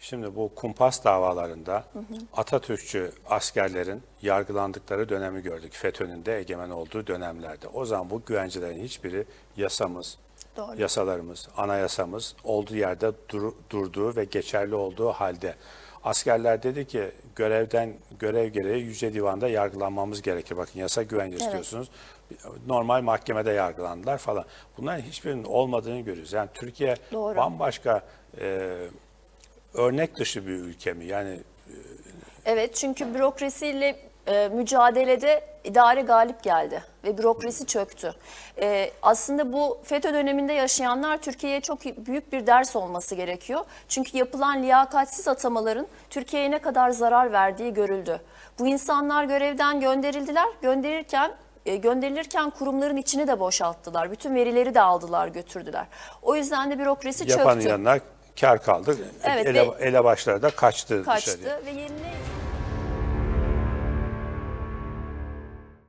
Şimdi bu kumpas davalarında Atatürkçü askerlerin yargılandıkları dönemi gördük. FETÖ'nün de egemen olduğu dönemlerde. O zaman bu güvencilerin hiçbiri yasamız, Doğru. yasalarımız, anayasamız olduğu yerde dur- durduğu ve geçerli olduğu halde askerler dedi ki görevden görev gereği Yüce Divan'da yargılanmamız gerekir. Bakın yasa güvence istiyorsunuz. Normal mahkemede yargılandılar falan. Bunların hiçbirinin olmadığını görüyoruz. Yani Türkiye Doğru. bambaşka e, örnek dışı bir ülke mi? Yani Evet çünkü bürokrasiyle e, mücadelede idare galip geldi ve bürokrasi çöktü. E, aslında bu FETÖ döneminde yaşayanlar Türkiye'ye çok büyük bir ders olması gerekiyor. Çünkü yapılan liyakatsiz atamaların Türkiye'ye ne kadar zarar verdiği görüldü. Bu insanlar görevden gönderildiler. Gönderirken e, gönderilirken kurumların içini de boşalttılar. Bütün verileri de aldılar, götürdüler. O yüzden de bürokrasi yapanın çöktü. yanına kar kaldı. Evet, ele, ve- elebaşları da kaçtı, Kaçtı dışarıya. ve yerine